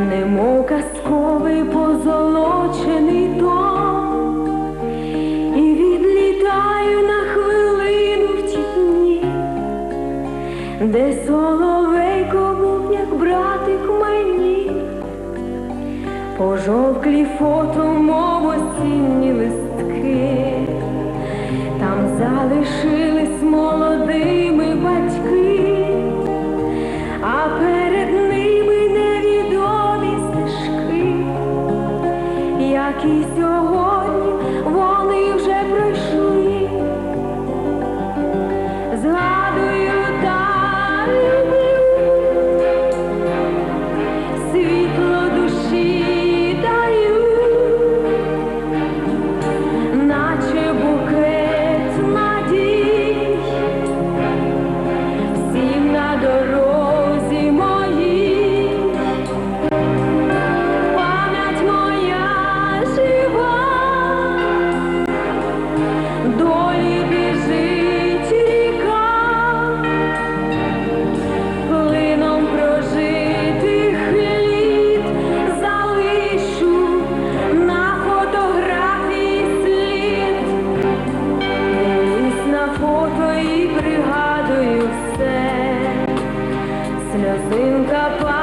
немов казковий позолочений дом, і відлітаю на хвилину в ті де соловейко був, як братик мені, пожовклі фото, мов осінні листки. Згадую та Сльозинка